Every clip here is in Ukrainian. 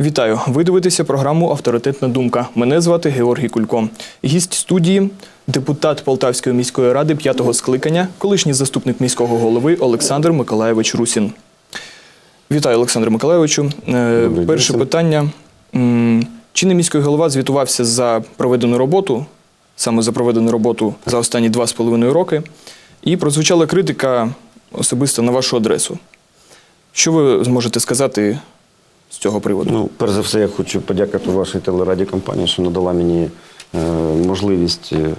Вітаю! Ви дивитеся програму Авторитетна думка. Мене звати Георгій Кулько. Гість студії, депутат Полтавської міської ради п'ятого скликання, колишній заступник міського голови Олександр Миколаєвич Русін. Вітаю, Олександр Миколаєвичу. Е, Добрий Перше день. питання. М, Чинний міський голова звітувався за проведену роботу, саме за проведену роботу за останні два з половиною роки, і прозвучала критика особисто на вашу адресу. Що ви зможете сказати з цього приводу? Ну, перш за все, я хочу подякувати вашій телерадіокомпанії, що надала мені е, можливість е,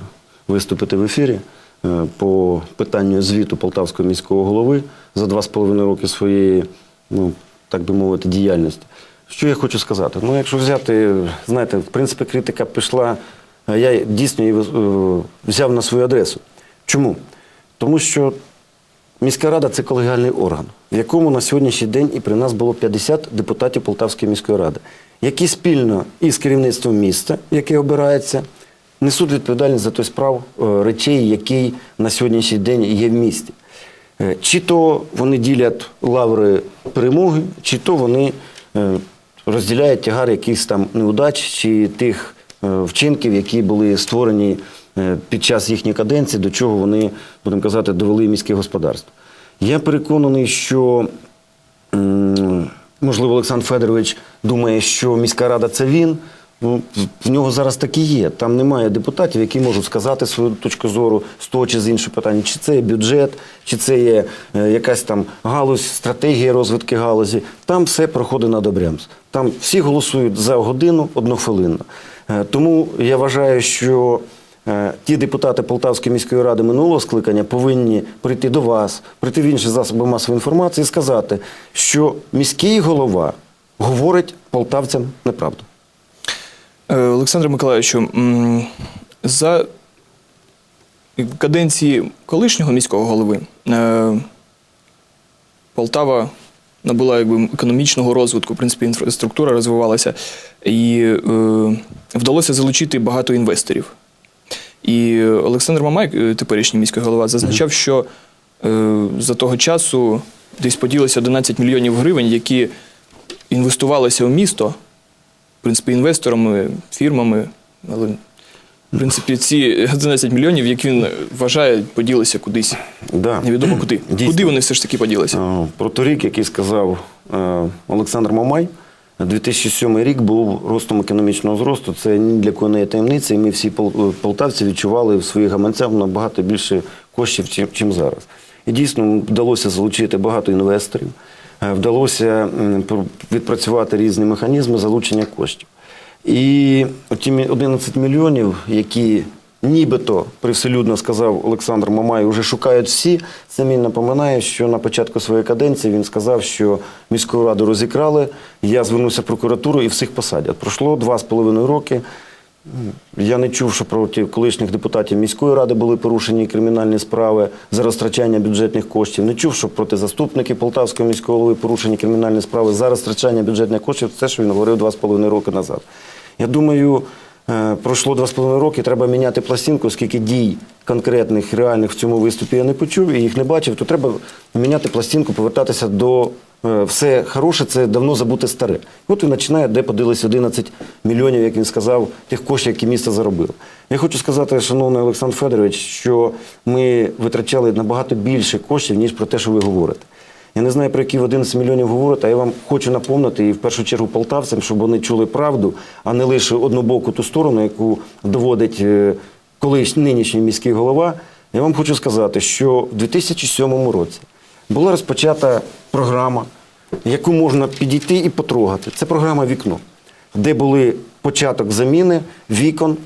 виступити в ефірі е, по питанню звіту Полтавського міського голови за два з половиною роки своєї, ну так би мовити, діяльності. Що я хочу сказати? Ну, якщо взяти, знаєте, в принципі, критика пішла, я дійсно її взяв на свою адресу. Чому? Тому що Міська рада це колегіальний орган, в якому на сьогоднішній день і при нас було 50 депутатів Полтавської міської ради, які спільно із керівництвом міста, яке обирається, несуть відповідальність за той справ е, речей, які на сьогоднішній день є в місті. Е, Чи то вони ділять лаври перемоги, чи то вони е, розділяють тягар якихось там неудач чи тих вчинків, які були створені під час їхньої каденції, до чого вони, будемо казати, довели міське господарство. Я переконаний, що можливо Олександр Федорович думає, що міська рада це він. В- нього зараз так і є. Там немає депутатів, які можуть сказати свою точку зору з того чи з іншого питання, чи це є бюджет, чи це є е, якась там галузь, стратегія розвитку галузі. Там все проходить на добрямс. Там всі голосують за годину однофилинно. Е, тому я вважаю, що Е, Ті депутати Полтавської міської ради минулого скликання повинні прийти до вас, прийти в інші засоби масової інформації і сказати, що міський голова говорить полтавцям неправду. Е, Олександре Миколаївичу, за каденції колишнього міського голови е, Полтава набула якби, економічного розвитку, в принципі, інфраструктура розвивалася, і е, вдалося залучити багато інвесторів. І Олександр Мамай, е, теперішній міський голова, зазначав, що е, за того часу десь поділося 11 мільйонів гривень, які інвестувалися у місто, в принципі, інвесторами, фірмами, але в принципі ці 11 мільйонів, як він вважає, поділися кудись. Да. Невідомо куди. Дійсно. Куди вони все ж таки поділися? Е, Про торік, який сказав е, Олександр Мамай, 2007 рік був ростом економічного зросту. Це ні для кого не є таємниця, і ми всі пол- полтавці відчували в своїх гаманцях набагато більше коштів, чим зараз. І дійсно вдалося залучити багато інвесторів, е, вдалося відпрацювати різні механізми залучення коштів. І ті мі- 11 мільйонів, які нібито привселюдно сказав Олександр Мамай, вже шукають всі. Це мені напоминає, що на початку своєї каденції він сказав, що міську раду розікрали, я звернуся в прокуратуру і всіх посадять. Пройшло два з половиною роки. Я не чув, що проти колишніх депутатів міської ради були порушені кримінальні справи за розтрачання бюджетних коштів. Не чув, що проти заступників Полтавського міського голови порушені кримінальні справи за розтрачання бюджетних коштів. Це, що він говорив два з половиною роки назад. Я думаю, пройшло два з половиною роки, треба міняти пластинку, оскільки дій конкретних, реальних в цьому виступі я не почув і їх не бачив, то треба міняти пластинку, повертатися до е, все хороше, це давно забуте старе. От і починає, де поділися 11 мільйонів, як він сказав, тих коштів, які місто заробило. Я хочу сказати, шановний Олександр Федорович, що ми витрачали набагато більше коштів, ніж про те, що ви говорите. Я не знаю, про які ви 11 мільйонів говорите, а я вам хочу напомнити і в першу чергу полтавцям, щоб вони чули правду, а не лише однобоку ту сторону, яку доводить е, колись нинішній міський голова. Я вам хочу сказати, що в 2007 році була розпочата програма, яку можна підійти і потрогати. Це програма Вікно, де були початок заміни вікон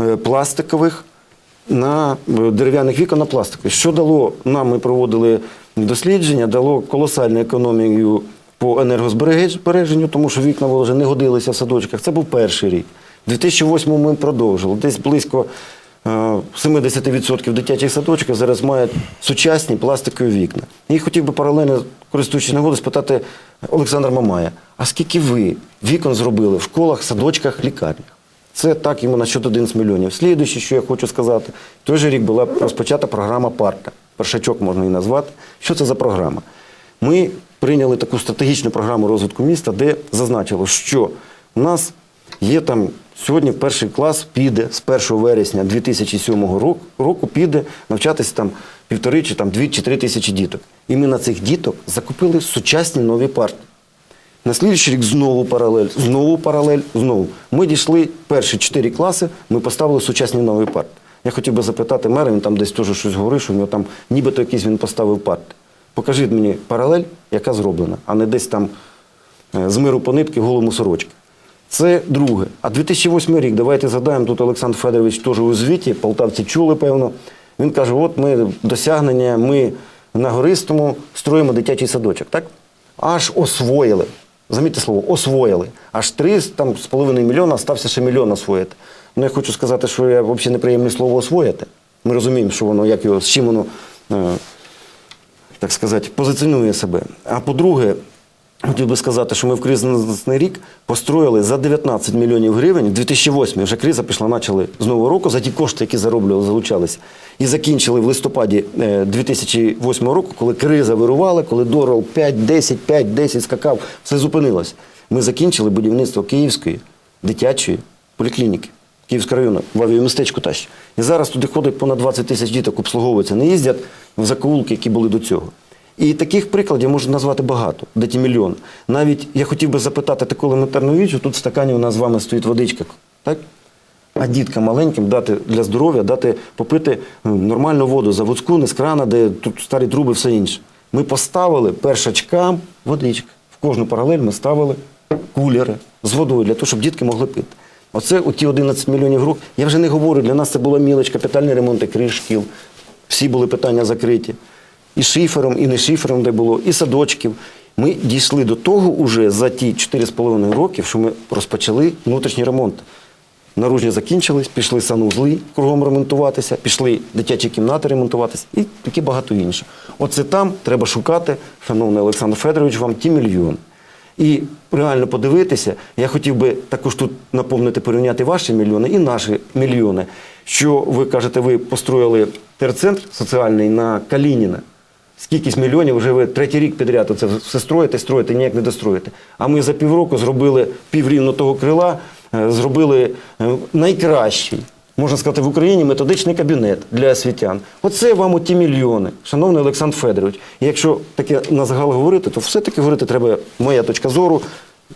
е, пластикових на е, дерев'яних вікон на пластикові. Що дало нам? Ми проводили дослідження, дало колосальну економію по енергозбереженню, тому що вікна вже не годилися в садочках. Це був перший рік. У 2008 ми продовжили. Десь близько е, 70% дитячих садочків зараз мають сучасні пластикові вікна. І хотів би паралельно, користуючись нагодою, спитати Олександра Мамая, а скільки ви вікон зробили в школах, садочках, лікарнях? Це так йому на счет 11 мільйонів. Слідуюче, що я хочу сказати, той же рік була розпочата програма «Парта». Першачок можна її назвати. Що це за програма? Ми прийняли таку стратегічну програму розвитку міста, де зазначило, що у нас є там сьогодні перший клас піде з 1 вересня 2007 року, року піде навчатися там півтори чи там дві чи три тисячі діток. І ми на цих діток закупили сучасні нові парти. На слідчий рік знову паралель, знову паралель, знову. Ми дійшли перші чотири класи, ми поставили сучасні нові парти. Я хотів би запитати мера, він там десь теж щось говорив, що в нього там нібито якийсь він поставив парти. Покажіть мені паралель, яка зроблена, а не десь там е, з миру по нитки голому сорочки. Це друге. А 2008 рік, давайте згадаємо, тут Олександр Федорович теж у звіті, полтавці чули, певно. Він каже: от ми досягнення, ми на гористому строїмо дитячий садочок, так? Аж освоїли. Замітьте слово, освоїли. Аж три там, з половиною мільйона, стався ще мільйон освоїти. Ну, я хочу сказати, що я взагалі неприємне слово освоїти. Ми розуміємо, що воно, як його, з чим воно, е, так сказати, позиціонує себе. А по-друге, хотів би сказати, що ми в кризисний рік построїли за 19 мільйонів гривень, в 2008 вже криза пішла, почали з нового року за ті кошти, які зароблювали, залучалися. І закінчили в листопаді е, 2008 року, коли криза вирувала, коли долар 5, 10, 5, 10 скакав, все зупинилось. Ми закінчили будівництво Київської дитячої поліклініки. Київського району, в авіамістечку тащ. І зараз туди ходить понад 20 тисяч діток, обслуговуються, не їздять в закоулки, які були до цього. І таких прикладів можна назвати багато, де ті мільйони. Навіть я хотів би запитати таку елементарну річ, тут в стакані у нас з вами стоїть водичка. Так? А діткам маленьким дати для здоров'я, дати попити ну, нормальну воду заводську, не з крана, де тут старі труби, все інше. Ми поставили першачкам водичка. В кожну паралель ми ставили кулери з водою для того, щоб дітки могли пити. Оце у ті 11 мільйонів гривень. Я вже не говорю, для нас це була мілоч, капітальний ремонт криш шкіл. Всі були питання закриті. І шифером, і не шифером, де було, і садочків. Ми дійшли до того уже за ті 4,5 років, що ми розпочали внутрішній ремонт. Наружні закінчились, пішли санузли кругом ремонтуватися, пішли дитячі кімнати ремонтуватися і таке багато інше. Оце там треба шукати, шановний Олександр Федорович, вам ті мільйони. І реально подивитися, я хотів би також тут наповнити, порівняти ваші мільйони і наші мільйони. Що ви кажете, ви построїли терцентр соціальний на Калініна. Скількись мільйонів вже ви третій рік підряд це все строїте, строїте, ніяк не достроїте. А ми за півроку зробили піврівно того крила, е, зробили е, найкращий, можна сказати, в Україні методичний кабінет для освітян. Оце вам оті мільйони, шановний Олександр Федорович. І якщо таке на загал говорити, то все-таки говорити треба, моя точка зору,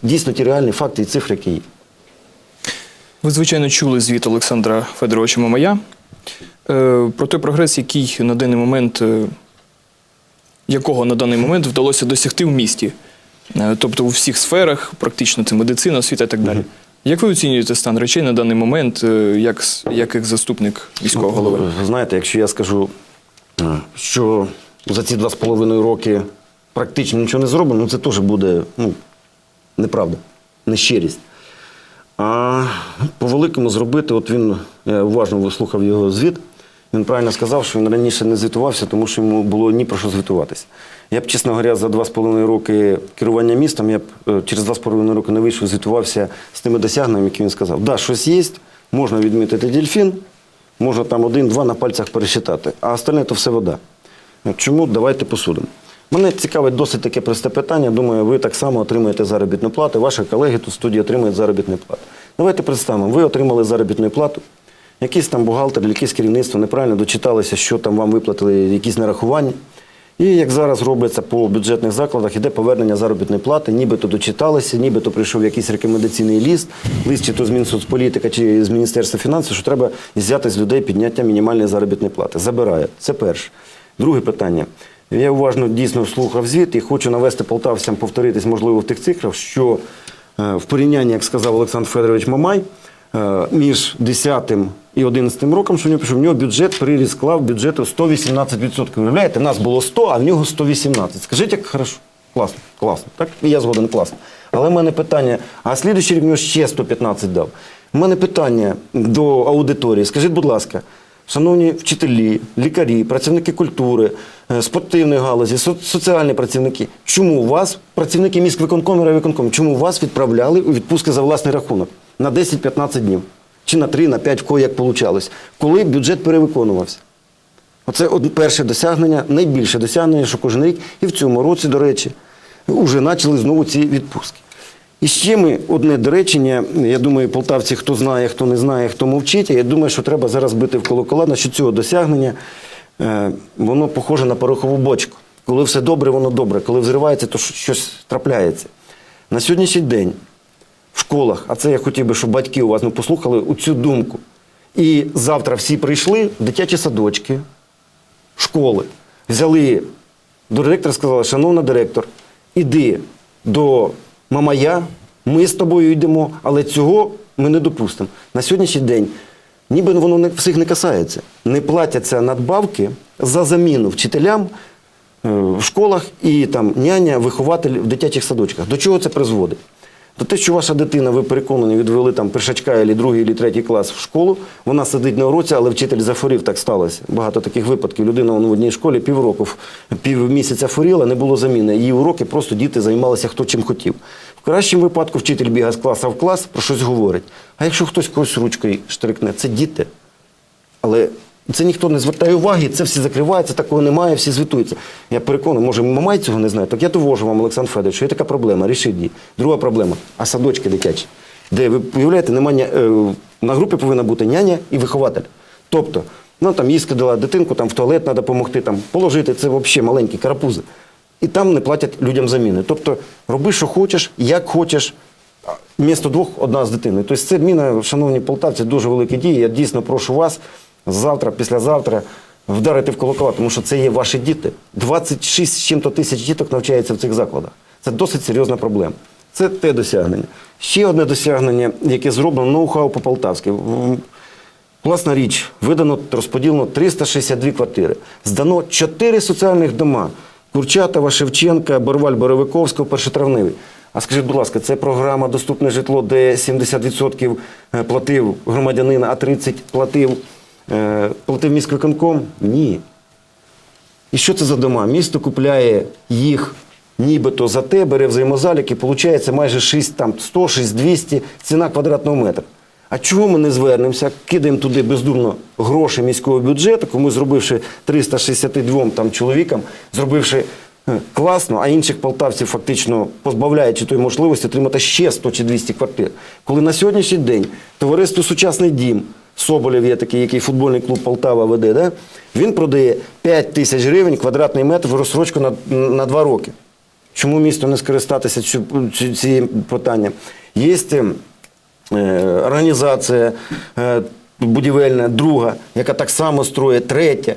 дійсно ті реальні факти і цифри, які є. Ви, звичайно, чули звіт Олександра Федоровича Мамая е, про той прогрес, який на даний момент, якого на даний момент вдалося досягти в місті. Е, Тобто у всіх сферах, практично це медицина, освіта і так далі. Як ви оцінюєте стан речей на даний момент, е, як, як заступник міського голови? Ви Знаєте, якщо я скажу, е, що за ці два з половиною роки практично нічого не зроблено, ну це теж буде ну, неправда, нещирість. А по великому зробити, от він, я уважно вислухав його звіт, він правильно сказав, що він раніше не звітувався, тому що йому було ні про що звітуватися. Я б, чесно говоря, за два з половиною роки керування містом, я б е, через два з половиною роки не вийшов, звітувався з тими досягненнями, які він сказав. Так, да, щось є, можна відмітити дельфін, можна там один-два на пальцях пересчитати, а остальне то все вода. Чому? Давайте посудимо. Мене цікавить досить таке просте питання. Думаю, ви так само отримуєте заробітну плату. Ваші колеги тут в студії отримують заробітну плату. Давайте представимо, ви отримали заробітну плату. Якийсь там бухгалтер, якесь керівництво неправильно дочиталися, що там вам виплатили, якісь нарахування. І як зараз робиться по бюджетних закладах, іде повернення заробітної плати, нібито дочиталися, нібито прийшов якийсь рекомендаційний ліст, лист чи то з Мінсоцполітика, чи з Міністерства фінансів, що треба взяти з людей підняття мінімальної заробітної плати. Забирає. Це перше. Друге питання. Я уважно дійсно слухав звіт і хочу навести полтавцям повторитись, можливо, в тих цифрах, що е, в порівнянні, як сказав Олександр Федорович Мамай, між 10 і 11 роком, що в нього пішов, в нього бюджет приріс склав бюджету 118%. Уявляєте, нас було 100, а в нього 118. Скажіть, як хорошо. Класно, класно. Так? І я згоден, класно. Але в мене питання, а слідуючий рік нього ще 115 дав. У мене питання до аудиторії. Скажіть, будь ласка, шановні вчителі, лікарі, працівники культури, е, спортивної галузі, со- соціальні працівники, чому вас, працівники міськвиконкому і райвиконкому, чому вас відправляли у відпустки за власний рахунок на 10-15 днів? Чи на 3, на 5, в кого як получалось, коли бюджет перевиконувався? Оце перше досягнення, найбільше досягнення, що кожен рік, і в цьому році, до речі, вже почали знову ці відпустки. І ще ми одне доречення. Я думаю, полтавці, хто знає, хто не знає, хто мовчить. Я думаю, що треба зараз бити в колокола, що цього досягнення е, воно похоже на порохову бочку. Коли все добре, воно добре. Коли взривається, то щось трапляється. На сьогоднішній день в школах, а це я хотів би, щоб батьки у вас ну, послухали у цю думку. І завтра всі прийшли в дитячі садочки, школи, взяли до директора, сказали, шановна директор, іди до Мамая, ми з тобою йдемо, але цього ми не допустимо. На сьогоднішній день, ніби воно не, всіх не касається, не платяться надбавки за заміну вчителям е, в школах і там няня, вихователь в дитячих садочках. До чого це призводить? До те, що ваша дитина, ви переконані, відвели там першачка, або другий, або третій клас в школу, вона сидить на уроці, але вчитель захворів, так сталося. Багато таких випадків. Людина в одній школі півроку, півмісяця хворіла, не було заміни. Її уроки просто діти займалися хто чим хотів. В кращому випадку вчитель бігає з класу в клас, про щось говорить. А якщо хтось когось ручкою штрикне, це діти. Але це ніхто не звертає уваги, це всі закриваються, такого немає, всі звітуються. Я переконаний, може, Мамай цього не знає. Так я довожу вам, Олександр Федорович, що є така проблема, рішіть її. Друга проблема, а садочки дитячі, де ви уявляєте, немає, е, на групі повинна бути няня і вихователь. Тобто, ну там їй сказала дитинку, там в туалет треба допомогти, там положити, це взагалі маленькі карапузи. І там не платять людям заміни. Тобто, роби, що хочеш, як хочеш. Місто двох одна з дитиною. Тобто це міна, шановні полтавці, дуже великі дії. Я дійсно прошу вас завтра, післязавтра вдарити в колокола, тому що це є ваші діти. 26 з чим-то тисяч діток навчається в цих закладах. Це досить серйозна проблема. Це те досягнення. Ще одне досягнення, яке зроблено ноу-хау по полтавськи. Власна річ, видано розподілено 362 квартири. Здано 4 соціальних дома: Курчатова, Шевченка, Борваль, Боровиковського, Першотравневий. А скажіть, будь ласка, це програма Доступне житло, де 70% платив громадянин, а 30% платив, е, платив міськвиконком? Ні. І що це за дома? Місто купляє їх нібито за те, бере взаємозаліки, виходить майже 6, там, 100, 6, 200 ціна квадратного метра. А чого ми не звернемося, кидаємо туди бездурно гроші міського бюджету, кому зробивши 362 там, чоловікам, зробивши е, класно, а інших полтавців фактично позбавляючи тої можливості отримати ще 100 чи 200 квартир. Коли на сьогоднішній день товариство Сучасний дім Соболєв є такий, який футбольний клуб Полтава веде, да? він продає 5 тисяч гривень квадратний метр в розсрочку на, на 2 роки. Чому місто не скористатися цю, питанням? Є е, організація е, будівельна, друга, яка так само строїть, третя,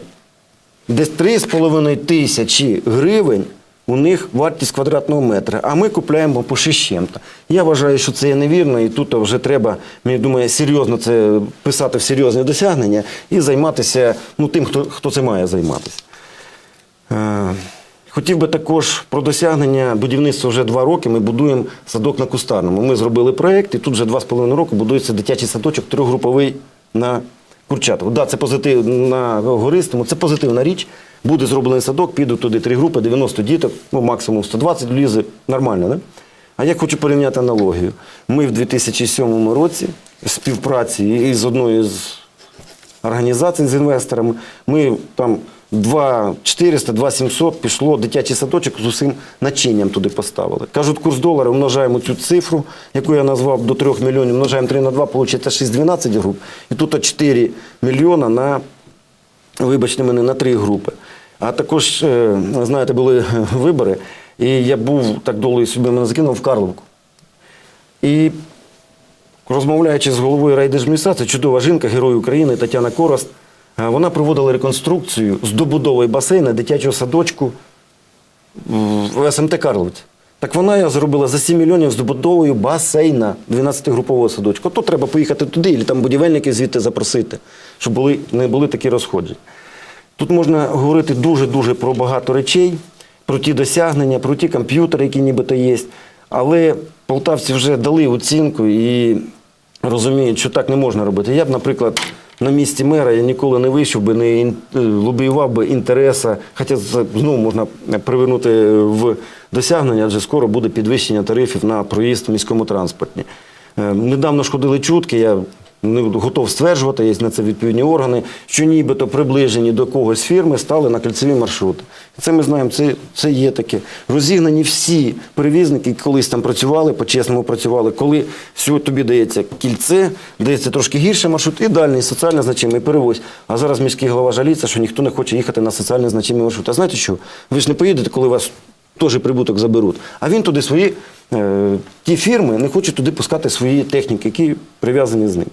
десь 3,5 тисячі гривень у них вартість квадратного метра, а ми купляємо по 6 чим-то. Я вважаю, що це є невірно, і тут вже треба, мені думаю, серйозно це писати в серйозні досягнення і займатися ну, тим, хто, хто це має займатися. Е, Хотів би також про досягнення будівництва вже два роки. Ми будуємо садок на Кустарному. Ми зробили проєкт, і тут вже два з половиною року будується дитячий садочок трьохгруповий на Курчатову. Да, це позитив на Гористому, це позитивна річ. Буде зроблений садок, підуть туди три групи, 90 діток, ну максимум 120 влізе. Нормально, не? А я хочу порівняти аналогію. Ми в 2007 році в співпраці із одною з організацій з інвесторами. Ми там 2 400, 2 700 пішло дитячий садочок з усім начинням туди поставили. Кажуть, курс долара умножаємо цю цифру, яку я назвав до 3 мільйонів, умножаємо 3 на 2, виходить 6-12 груп. І тут 4 мільйона на, вибачте мене, на 3 групи. А також, е, знаєте, були вибори, і я був так долею собі мене закинув в Карловку. І розмовляючи з головою райдержадміністрації, чудова жінка, герой України Тетяна Корост, е, вона проводила реконструкцію з добудовою басейна дитячого садочку в СМТ Карловці. Так вона його зробила за 7 мільйонів з добудовою басейна 12-групового садочку. То треба поїхати туди, і там будівельників звідти запросити, щоб були, не були такі розходження. Тут можна говорити дуже-дуже про багато речей, про ті досягнення, про ті комп'ютери, які нібито є. Але полтавці вже дали оцінку і розуміють, що так не можна робити. Я б, наприклад, на місці мера я ніколи не вийшов би, не е, лобіював би інтереса, хоча знову можна привернути в досягнення, адже скоро буде підвищення тарифів на проїзд в міському транспорті. Е, Недавно ж ходили чутки, я не готов стверджувати, є на це відповідні органи, що нібито приближені до когось фірми стали на кільцеві маршрути. Це ми знаємо, це, це є таке. Розігнані всі перевізники, колись там працювали, по-чесному працювали, коли всього тобі дається кільце, дається трошки гірший маршрут і дальний соціально значимий перевозь. А зараз міський голова жаліється, що ніхто не хоче їхати на соціально значимий маршрут. А знаєте що? Ви ж не поїдете, коли вас теж прибуток заберуть. А він туди свої, е, ті фірми не хочуть туди пускати свої техніки, які прив'язані з ним.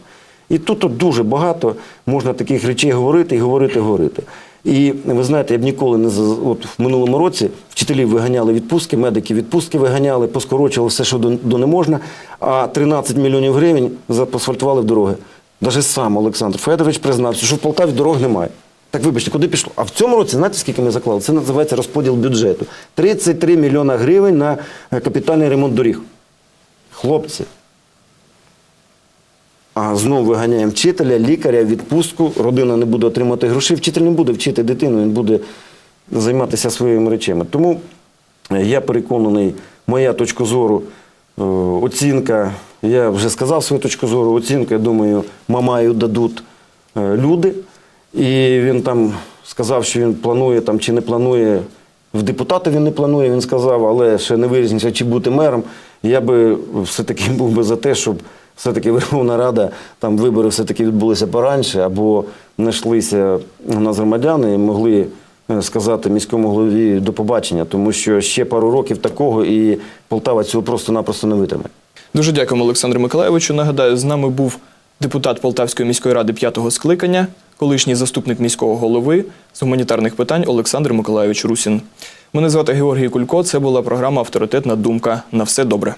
І тут от дуже багато можна таких речей говорити і говорити, говорити. І ви знаєте, я б ніколи не от в минулому році вчителів виганяли відпустки, медики відпустки виганяли, поскорочували все, що до, до не можна, а 13 мільйонів гривень запасфальтували в дороги. Навіть сам Олександр Федорович признався, що в Полтаві дорог немає. Так вибачте, куди пішло? А в цьому році, знаєте, скільки ми заклали? Це називається розподіл бюджету. 33 мільйона гривень на е, капітальний ремонт доріг. Хлопці. А знову виганяємо вчителя, лікаря, відпустку. Родина не буде отримати грошей. Вчитель не буде вчити дитину, він буде займатися своїми речами. Тому е, я переконаний, моя точка зору, е, оцінка, я вже сказав свою точку зору, оцінка, я думаю, Мамаю дадуть е, люди. І він там сказав, що він планує там чи не планує. В депутати він не планує, він сказав, але ще не вирізнився, чи бути мером. Я би все-таки був би за те, щоб все-таки Верховна Рада, там вибори все-таки відбулися пораньше, або знайшлися у нас громадяни і могли е, сказати міському голові до побачення, тому що ще пару років такого і Полтава цього просто-напросто не витримає. Дуже дякуємо Олександру Миколаєвичу. Нагадаю, з нами був депутат Полтавської міської ради п'ятого скликання, колишній заступник міського голови з гуманітарних питань Олександр Миколаєвич Русін. Мене звати Георгій Кулько. Це була програма Авторитетна думка. На все добре.